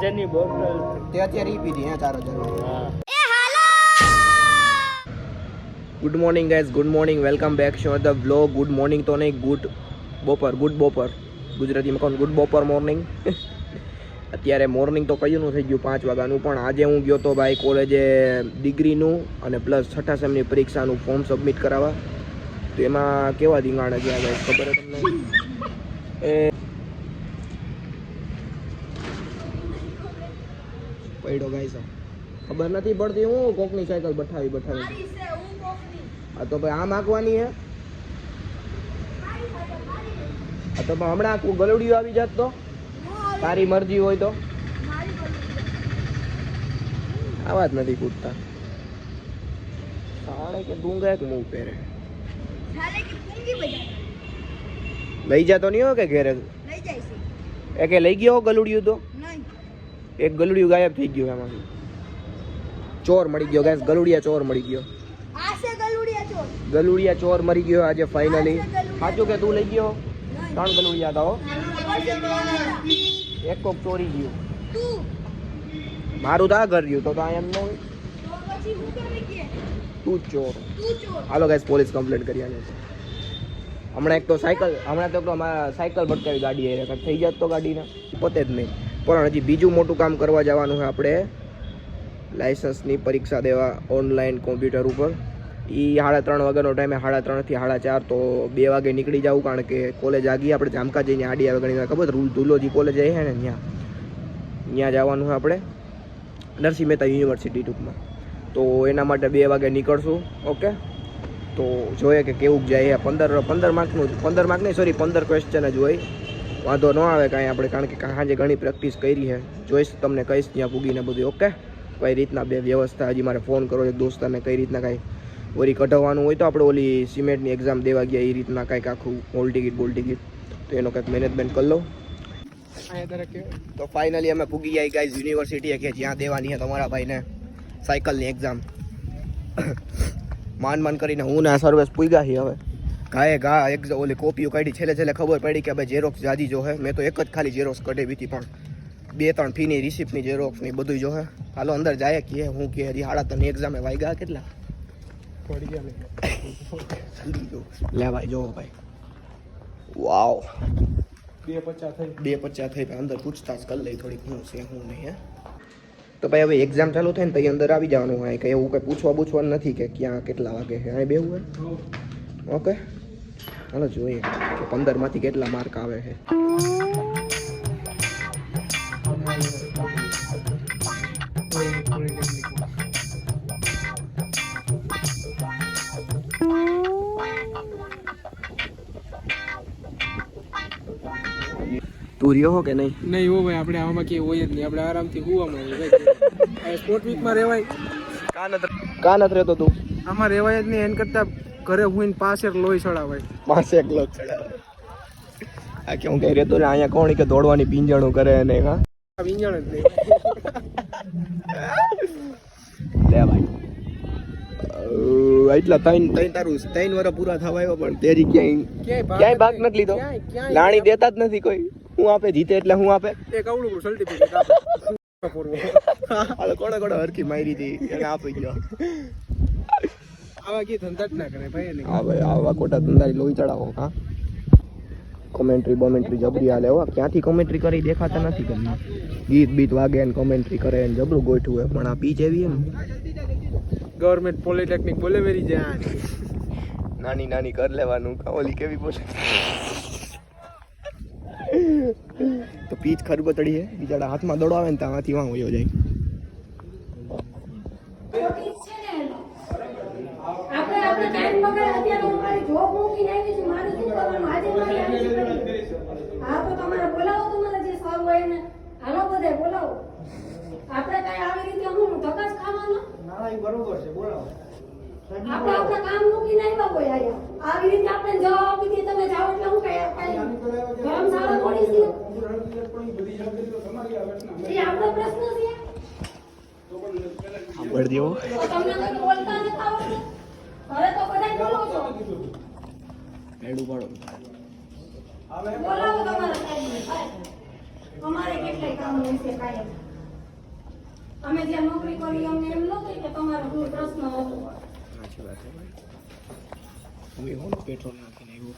હજારની બોટલ તે અત્યારે ઈ પીધી હે ચાર હજાર good morning guys good morning welcome back show the blog good morning તો નહીં ગુડ બપોર ગુડ બપોર. ગુજરાતીમાં કહું ગુડ બપોર મોર્નિંગ અત્યારે મોર્નિંગ તો કયું થઈ ગયું? પાંચ વાગ્યાનું. પણ આજે હું ગયો તો ભાઈ કોલેજે ડિગ્રીનું અને પ્લસ છઠ્ઠા સેમની પરીક્ષાનું ફોર્મ સબમિટ કરાવવા. તો એમાં કેવા ધીંગાણા ગયા ગાઈઝ ખબર તમને? એ પડ્યો ગાઈસ ખબર નથી પડતી હું કોકની સાયકલ બઠાવી બઠાવી. આ તો ભાઈ આમ આંકવાની હે. હા તો હમણાં આખું ગલુડિયું આવી જાત તો. તારી મરજી હોય તો. આવા જ નથી કૂદતા સાડે કે ડુંગા એક મૂવ પહેરે. લઈ જાતો નહીં હો કે ઘેરે? એ કે લઈ ગયો ગલુડિયું તો? એક ગલુડિયું ગાયબ થઈ ગયું એમાંથી ચોર મળી ગયો ગાઈસ ગલુડિયા ચોર મળી ગયો. ગલુડિયા ચોર. મરી ગયો આજે ફાઇનલી સાચું કે તું લઈ ગયો? ત્રણ ગલુડિયા હતા એક કોક ચોરી ગયું. મારું તો આ ઘર રહ્યું તો તો એમ ન હોય. તું જ ચોર. હાલો ગાઈસ પોલીસ કમ્પ્લેન્ટ કરી આને હમણાં એક તો સાયકલ હમણાં તો એક મારા સાયકલ ભટકાવી ગાડી થઈ જાત તો ગાડીને? પોતે જ નહીં. પણ હજી બીજું મોટું કામ કરવા જવાનું છે આપણે. લાઇસન્સની પરીક્ષા દેવા ઓનલાઈન કોમ્પ્યુટર ઉપર. એ સાડા ત્રણ વાગ્યાનો ટાઈમે સાડા ત્રણથી સાડા ચાર તો બે વાગે નીકળી જવું કારણ કે કોલેજ આગી આપણે જામકા જઈને આડી આવે ઘણી ખબર? રૂલ ધુલોજી કોલેજ છે ને ત્યાં. ત્યાં જવાનું છે આપણે નરસિંહ મહેતા યુનિવર્સિટી ટૂંકમાં. તો એના માટે બે વાગે નીકળશું, ઓકે? તો જોઈએ કે કેવું જાય પંદર પંદર માર્કનું, પંદર માર્ક નહીં સોરી પંદર ક્વેશ્ચન જ હોય. વાંધો ન આવે કાંઈ આપણે, કારણ કે સાંજે ઘણી પ્રેક્ટિસ કરી છે જોઈશ, તમને કહીશ ત્યાં પૂગીને બધું, ઓકે? કઈ રીતના બે વ્યવસ્થા, હજી મારે ફોન કરો એક દોસ્તાને કઈ રીતના કાંઈ ઓરી કઢાવવાનું હોય તો આપણે ઓલી સિમેન્ટની એક્ઝામ દેવા ગયા, એ રીતના કાંઈક આખું હોલ ટિકિટ બોલ ટિકિટ તો એનો કંઈક મેનેજમેન્ટ કરી લઉં. તો ફાઇનલી અમે પૂગી ગયા ગાઈઝ યુનિવર્સિટીએ કે જ્યાં દેવાની છે તમારા ભાઈને સાયકલની એક્ઝામ માન માન કરીને હું ના સર્વિસ પૂગ્યા છીએ હવે. ગાયે ગા એક ઓલી કોપીઓ કાઢી છેલ્લે છેલ્લે ખબર પડી કે ભાઈ ઝેરોક્સ જાજી જો હે. મેં તો એક જ ખાલી ઝેરોક્સ કઢાવી હતી પણ બે ત્રણ ફીની રિસિપ્ટની ઝેરોક્સની બધું જો હે. હાલો અંદર જાય કે હું કે હજી હાડા તને એક્ઝામે વાગ્યા કેટલા? લેવાય જો. લે ભાઈ વાવ. બે પચાસ થઈ બે પચાસ થઈ અંદર પૂછતાછ કરી લઈ થોડીક હું છે હું નહીં હે. તો ભાઈ હવે એક્ઝામ ચાલુ થાય ને તો અંદર આવી જવાનું હોય. કે એવું કંઈ પૂછવા પૂછવાનું નથી કે ક્યાં કેટલા વાગે છે. અહીં બેવું હોય ઓકે. ચાલો જોઈએ કે પંદરમાંથી કેટલા માર્ક આવે છે. તું રહ્યો હો કે નહીં? નહીં હો ભાઈ આપણે આમાં કે હોય જ નહીં. આપણે આરામથી હુવામાં સ્પોર્ટ વીકમાં રહેવાય. કા નથી કા રહેતો તું? આમાં રહેવાય જ નહીં એન કરતાં ઘરે એને પાસે લોહી ચડાવાય. પાસે એકલો જ ચડાવે. આ કે હું કઈ રહેતો ને અહીંયા કોણ કે દોડવાની પીંજણું કરે ને હા આ વિંજણ જ નહીં. લે ભાઈ. એટલા ત્રણ ત્રણ તારું ત્રણ વર્ષ પૂરા થવા આવ્યો પણ તેરી ક્યાંય ક્યાંય ભાગ નથી. લીધો. લાણી દેતા જ નથી કોઈ. હું આપે જીતે એટલે હું આપે? એક આપે. પૂરવું. કોણે કોણે હરખી મારી હતી આપી ગયો. આવા કી ધંધા જ ના કરે ભાઈ હા ભાઈ આવા ખોટા ધંધારી લોહી ચડાવો હા. કોમેન્ટ્રી બોમેન્ટ્રી જબરી હાલે હો. ક્યાંથી કોમેન્ટ્રી કરી દેખાતા નથી તમને? ગીત બીત વાગે ને કોમેન્ટ્રી કરે ને જબરું ગોઠવું હોય પણ આ પીચ એવી એમ. ગવર્મેન્ટ પોલિટેકનિક બોલે વેરી જાય નાની નાની કર લેવાનું કા ઓલી કેવી બોલે? તો પીચ ખરબતડી હે? બિચારા હાથમાં દડો આવે ને ત્યાંથી વાં વયો જાય આપણે આપણે ટાઈમ બગાડે અત્યારે હું મારી જોબ મૂકીને આવી છું મારે શું કરવાનું આજે મારે આવી છે કરી. હા તો તમારે બોલાવો તમારે જે સર હોય એને હાલો બધાય બોલાવો આપણે કઈ આવી રીતે હું ધક્કા જ ખાવાનો આપણે આપણે કામ મૂકીને આવ્યા હોય અહીંયા આવી રીતે આપણે જવાબ આપી દઈએ તમે જાઓ એટલે હું કઈ કઈ ધર્મશાળા થોડી છે. એ આપણો પ્રશ્ન છે. સાંભળ દેવો તમને કંઈ બોલતા નથી આવડતું. ઘરે તો બધાય બોલો છો. એડું પાડો બોલાવો તમારા. અમારે કેટલાય કામ હોય છે કાયમ. અમે જ્યાં નોકરી કરી અમને એમ નહોતું કે તમારો કોઈ પ્રશ્ન હતો. સાચી વાત છે ભાઈ. હું એ પેટ્રોલ નાખીને આવ્યો.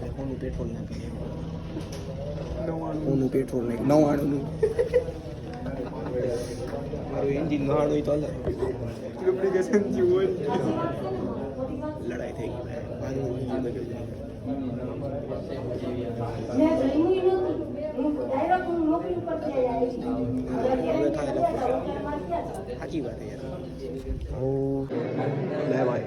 આપણે પેટ્રોલ નાખીને આવ્યો? હોનું પેટ્રોલ નાખી નવાણું મારું એન્જિન નવાણું તો અલગ ડુપ્લિકેશન જેવું લડાઈ થઈ ગઈ મારું એન્જિન સાચી વાત લે ભાઈ.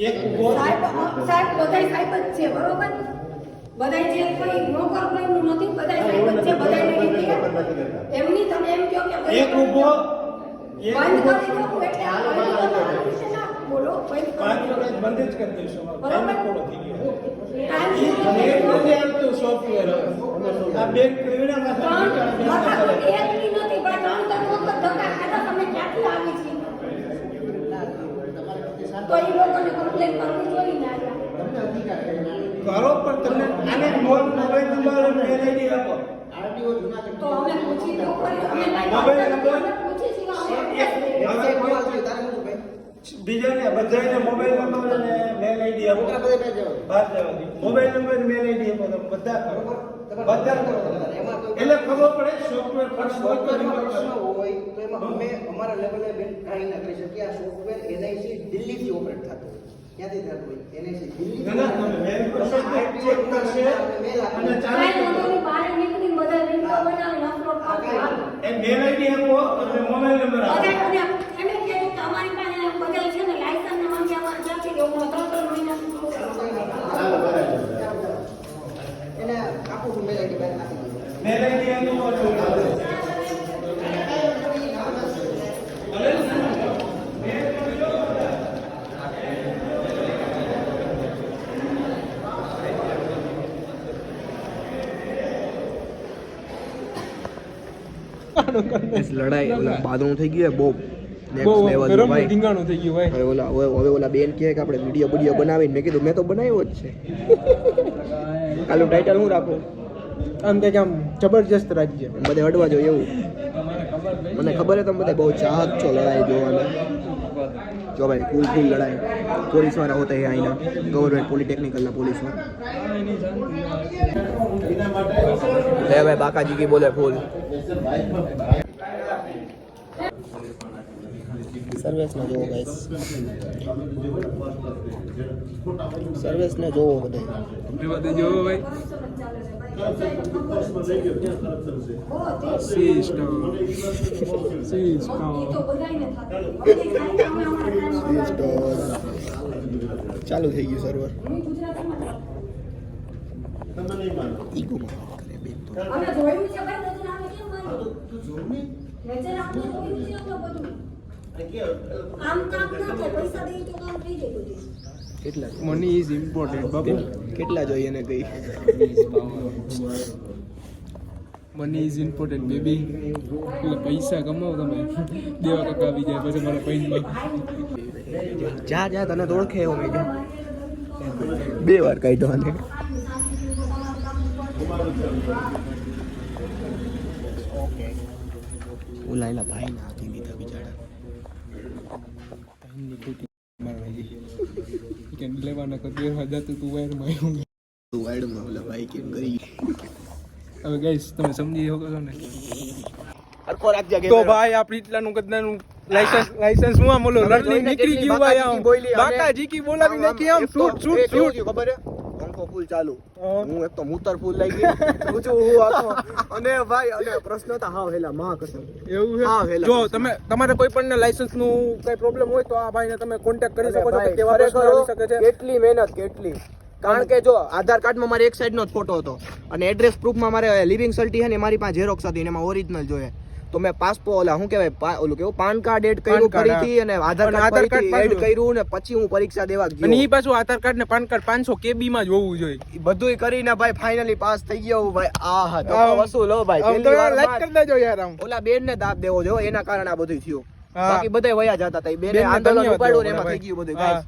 એક સાહેબ બધા સાહેબ જ છે બરોબર? બધાય જે કોઈ નોકર કોઈ નું નથી બધાય સાહેબ છે બધાયને રીતે એમની તમે એમ કહો કે એક ઊભો બંધ કરી દો એટલે આ બોલો કોઈ પાંચ કરી બંધ જ કરી દઈશું. બરાબર? થઈ ગયો. એક નથી આવતું સોફ્ટવેર આ બેંક ક્રેડિટમાં ત્રણ એકની નથી પણ ત્રણ ત્રણ વખત ધક્કા ખાધા તમે ક્યાંથી આવી છે? તો એ લોકોને કમ્પ્લેન કરવી જોઈએ ને કરો પણ તમને મોલ મોબાઈલ નંબર મેલ આઈડી આપો. તો અમે પૂછી તો અમે મોબાઈલ નંબર? પૂછી છીએ અમે બીજાને બધાને મોબાઈલ નંબર અને મેલ આઈડી આપો. બહાર જવા દો મોબાઈલ નંબર મેલ આઈડી આપો. તમે બધા કરો બધા કરો એટલે ખબર પડે સોફ્ટવેર પ્રશ્ન હોય તો એમાં અમે અમારા લેવલે બેન ટ્રાય ના કરી શકીએ. આ સોફ્ટવેર એનઆઈસી દિલ્હીથી ઓપરેટ થતું ક્યાંથી થતું હોય એનઆઈસી દિલ્હી ના ના તમે મેલ કરશો ચેક કરશે અને કાંઈ ચાલુ બહાર નીકળીને બધા લિંકો બનાવીને upload કરજો. એ મેલ આઈડી આપો અને મોબાઈલ નંબર આપો. બધા અને કે અમારી પાસે બધા છે ને લાયસન્સ ને મંજૂરી અમારે ક્યાંથી લેવું? ત્રણ ત્રણ મહિનાથી એને આખું છું મેલ આઈડી બહાર નાખી મેલ આઈડી આપો અને લડાઈ ઓલા બાદણું થઈ ગયું બહુ ધીંગાણું થઈ ગયું ભાઈ હવે ઓલા હવે હવે ઓલા બેન કહે કે આપણે વીડિયો વીડિયો બનાવીને મેં કીધું મેં તો બનાવ્યો જ છે. કાલું ટાઇટલ હું રાખું? આમ કે આમ જબરજસ્ત રાજ્ય બધે હટવા જોઈએ એવું. મને ખબર છે તમે બધા બહુ ચાહક છો લડાઈ જોવાના. જો ભાઈ કુલ ફૂલ લડાઈ. પોલીસવાળા હોતા હે આઈના ગવર્મેન્ટ પોલિટેકનિકલના પોલીસ લે ભાઈ બાકાજી કી બોલે ફૂલ. સર્વિસ ને જોવો ગાઈસ સર્વિસ ને જોવો બધા. જોવો ભાઈ બહુ તે સિસ્ટમ સિસ્ટમ ઈ તો બધાયને થતું. બધી સાઈડ અમે અમારા કામમાં ચાલુ થઈ ગયું સર્વર હું ગુજરાતીમાં ઈગોમાં અમે જોયું છે ભાઈ બધું નામ કેમ? નજર આપણે જોયું છે અમે બધું આમ કામ ના થાય પૈસા દઈ તો કામ થઈ જાય બધું કેટલા મની ઇઝ ઇમ્પોર્ટન્ટ બાબુ કેટલા જોઈએ ને કઈ મની ઇઝ ઇમ્પોર્ટન્ટ બેબી પૈસા કમાવો તમે દેવા કાકા આવી જાય પછી મારા પૈસા જા જા તને તો ઓળખે એવો મેં. બે વાર કાઢ્યો આને ઓલા ભાઈ ના આપી દીધા બિચારા. લેવાના તું વાયરમાં આવ્યું તું વાઈડમાં ઓલા ભાઈ કેમ કરી? હવે ગાઈસ તમે સમજી શકો છો ને? તો ભાઈ આ એટલાનું કદનાનું લાયસન્સ લાયસન્સ હું આમ ઓલો? નીકળી ગયું ભાઈ આમ. બાકાજી કી બોલાવી નાખી આમ. શૂટ શૂટ શૂટ ખબર હે પંખો ફૂલ ચાલુ. હું. એક તો મૂતર ફૂલ લઈ ગઈ પૂછું હું આખો. અને ભાઈ અને પ્રશ્ન તો હા હેલા મહા કસમ એવું હા, છે વહેલા. જો તમે તમારે કોઈ પણ લાયસન્સનું કઈ પ્રોબ્લેમ હોય તો આ ભાઈને તમે કોન્ટેક્ટ કરી શકો છો કે કેવા પ્રશ્ન આવી શકે છે? કેટલી મહેનત કેટલી. કારણ કે જો આધાર કાર્ડમાં મારે એક સાઈડનો જ ફોટો હતો. અને એડ્રેસ પ્રૂફમાં મારે લિવિંગ સર્ટી છે ને મારી પાસે ઝેરોક્સ હતી એમાં ઓરિજિનલ જોઈએ. તો મેં પાસપોર્ટ ઓલા શું કહેવાય ઓલું કેવું પાન કાર્ડ એડ કર્યું ફરીથી અને આધાર કાર્ડ ફરીથી એડ કર્યું ને પછી હું પરીક્ષા દેવા અને ઈ પાછું આધાર કાર્ડ ને પાન કાર્ડ પાંચસો કેબી માં જ હોવું જોઈએ. બધુંય કરીને ભાઈ ફાઇનલી પાસ થઈ ગયો ભાઈ. આ હા તો વસૂલ હો ભાઈ પહેલી વાર લાઈક કરી દેજો યાર આમ. ઓલા બેન ને દાબ દેવો જો એના કારણે આ બધું થયું. બાકી બધા વયા જતા હતા બેને આંદોલન ઉપાડ્યું ને એમાં થઈ ગયું બધું ગાઈસ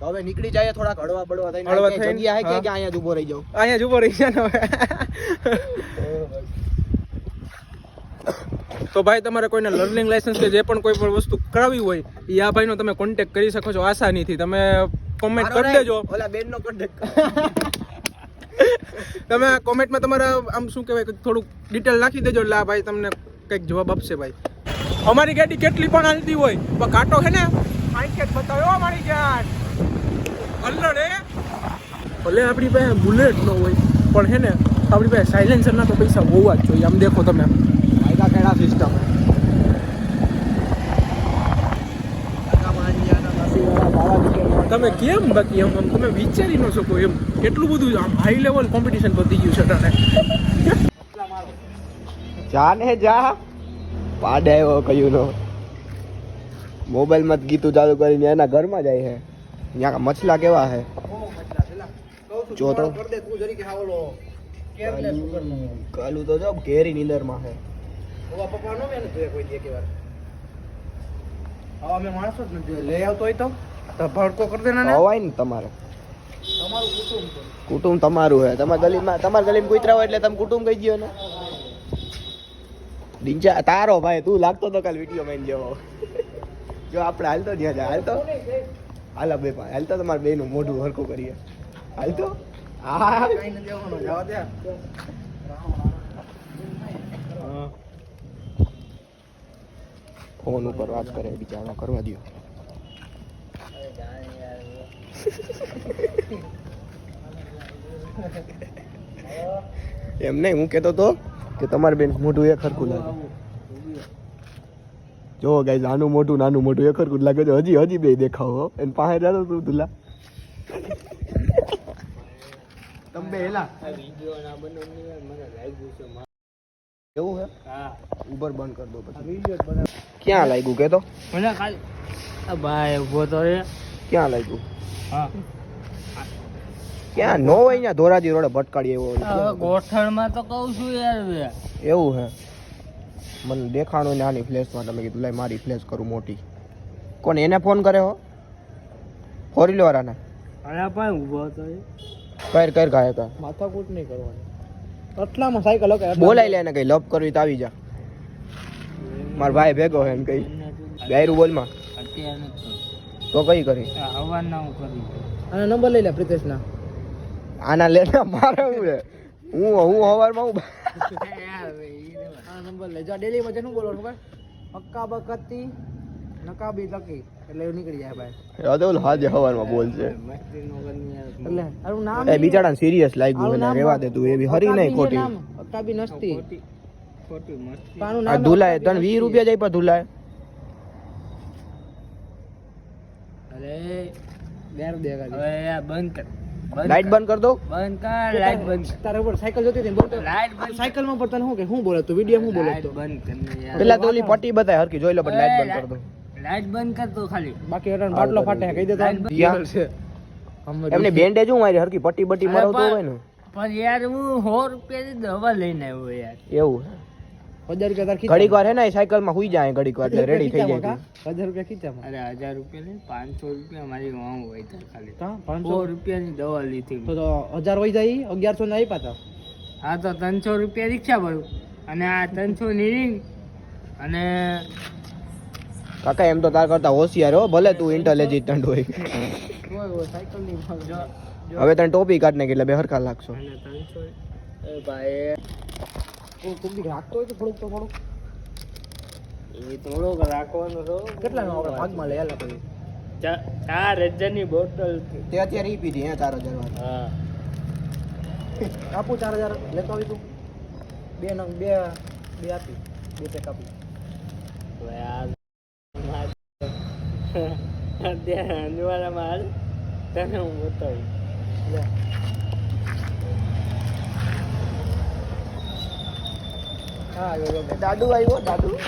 તો હવે નીકળી જાય થોડાક હળવા બળવા થઈને હળવા હે. કે હા. અહીંયા જ ઊભો રહી જાવ અહીંયા જ ઊભો રહી છે હવે. તો ભાઈ તમારે કોઈને લર્નિંગ લાઇસન્સ કે જે પણ કોઈ પણ વસ્તુ કરાવી હોય એ આ ભાઈનો તમે કોન્ટેક્ટ કરી શકો છો આસાનીથી. તમે કોમેન્ટ કરી દેજો. ઓલા બેનનો કોન્ટેક્ટ તમે કોમેન્ટમાં તમારા આમ શું કહેવાય થોડુંક ડિટેલ નાખી દેજો એટલે આ ભાઈ તમને કંઈક જવાબ આપશે ભાઈ. અમારી ગાડી કેટલી પણ હાલતી હોય પણ કાંટો છે ને આંખે બતાવ્યો અમારી ગાડી ભલે આપણી પાસે બુલેટ ન હોય પણ હે ને આપણી પાસે સાયલેન્સરના તો પૈસા હોવા જ જોઈએ. આમ દેખો તમે. ખેડા system. તમે કેમ બાકી એમ આમ? તમે વિચારી ન શકો એમ. કેટલું બધું આમ હાઈ લેવલ કોમ્પિટિશન પતી ગયું છે તને જા ને જા. પાડે આવ્યો કયું નો. મોબાઈલમાં ગીતું ચાલુ કરીને એના ઘરમાં જાય છે. ત્યાં મછલા કેવા છે? જો તો. કાલું તો જો કેરી નીંદરમાં છે. અમે માણસો જ નથી લઈ આવતો હોય તો? ભડકો કરી દેના ને હવાય ને તમારે. કુટુંબ તમારું હે તમારા ગલીમાં તમારા ગલીમાં કૂતરા હોય એટલે તમે કુટુંબ કહી ગયો ને ડીંચા તારો ભાઈ તું લાગતો તો કાલ વીડિયો માં જેવો. જો આપણે હાલતો જ. જાય હાલતો? હાલ બે ભાઈ. હાલતો તમારે બે નું મોઢું હરખું કરીએ. હાલતો? હા. કઈ નથી જવા દે. ફોન ઉપર વાત કરે બીજાનો કરવા દો એમ નહીં હું કહેતો તો કે તમારે બેન મોઢું એ ખરખું લાગે. જો ગાઈ નાનું મોટું નાનું મોટું એ ખરખું જ લાગે. છે હજી હજી બે દેખાવ એને પાસે જતો તું તુલા તમે હેલા. એવું હે. ઉબર બંધ કરી દો પછી. ક્યાં લાગ્યું કે તો? મને ખાલી ભાઈ ઊભો તો રે ક્યાં લાગ્યું? હા. ક્યાં? નો હોય અહીંયા ધોરાજી રોડે ભટકાડી એવો હવે ગોઠણમાં તો કહું છું યાર એવું હે? મને દેખાણું ને આની ફ્લેશમાં તમે કીધું લઈ મારી ફ્લેશ કરું મોટી. કોણ એને ફોન કરે હો? ફોરી લેવાના અરે પણ ઊભો તો કર કર ગાય માથાકૂટ નહીં કરવાની. આટલામાં સાયકલ ઓકે બોલાઈ લે એને કઈ લપ કરવી તો આવી જા. માર ભાઈ ભેગો હે એમ કઈ. ગાયરું બોલમાં. તો કઈ કરી? હવાના હું કરી અને નંબર લઈ લે પ્રિતેશના. આના લે ને મારે હું લે? હું હું હવારમાં હું આ નંબર લે જો. ડેલી માં જેનું બોલવાનું ભાઈ? પક્કા બકતી નકાબી તકી એટલે એવું નીકળી જાય ભાઈ. અદોલ હાજે હવારમાં બોલશે એટલે આનું નામ એ બિચારાને સિરિયસ લાગ્યું એને રેવા દે તું એવી હરી નહીં ખોટી. અક્કાબી નસ્તી ખોટી મસ્તી. આનું નામ ધુલાય તને વીસ રૂપિયા જાય પર ધુલાય અરે બેર દે હવે યાર બંધ કર લાઈટ બંધ કર દો. બંધ કર લાઈટ બંધ તારા ઉપર સાયકલ જોતી હતી બોલતો લાઈટ બંધ સાયકલમાં પણ તને શું કે શું બોલે તું? વીડિયો શું બોલે તો? બંધ કર પેલા તો ઓલી પટ્ટી બતાય હરકી જોઈ લો પછી લાઈટ બંધ કર દો. લાઈટ બંધ કર તો ખાલી. બાકી અટાણે બાટલો ફાટે કહી દે તો એમને બેન્ડેજ હું મારી હરકી પટ્ટી બટ્ટી અરે મરાવતો હોય ને? પણ યાર હું 100 રૂપિયાની દવા લઈને આવ્યો યાર. એવું હજાર રૂપિયા તાર ઘડીક વાર હે ને સાયકલમાં હુઈ જાય ઘડીક વાર એટલે રેડી થઈ જાય હજાર રૂપિયા ખીચામાં અરે હજાર રૂપિયા નહીં પાંચસો રૂપિયા મારી હોય ત્યાં ખાલી. પાંચસો? રૂપિયાની દવા લીધી તો હજાર વહી જાય અગિયારસો ને આપ્યા તા. હા તો ત્રણસો રૂપિયા રિક્ષા ભરું અને આ ત્રણસો ની અને કાકા એમ તો તાર કરતા હોશિયાર હો ભલે તું ઇન્ટેલિજન્ટ હોય. સાયકલની હવે તને ટોપી કાઢને એટલે બે હરખા લાગશો. અને ત્રણસો એ ભાઈ. રાખતો હોય તો થોડુંક તો થોડુંક? એ થોડોક રાખવાનો તો. કેટલા નો આપણે ભાગમાં લઈ આલા પછી ચાર હજારની બોટલ. તે અત્યારે ઈ પીધી હે ચાર હજાર હા. આપું ચાર હજાર. લેતો આવી તું. બે નંગ બે બે આપી. બે પેક આપી. અત્યારે અંજવાળામાં હાલ તને હું બતાવું. લે. દાદુ આવ્યો દાદુ.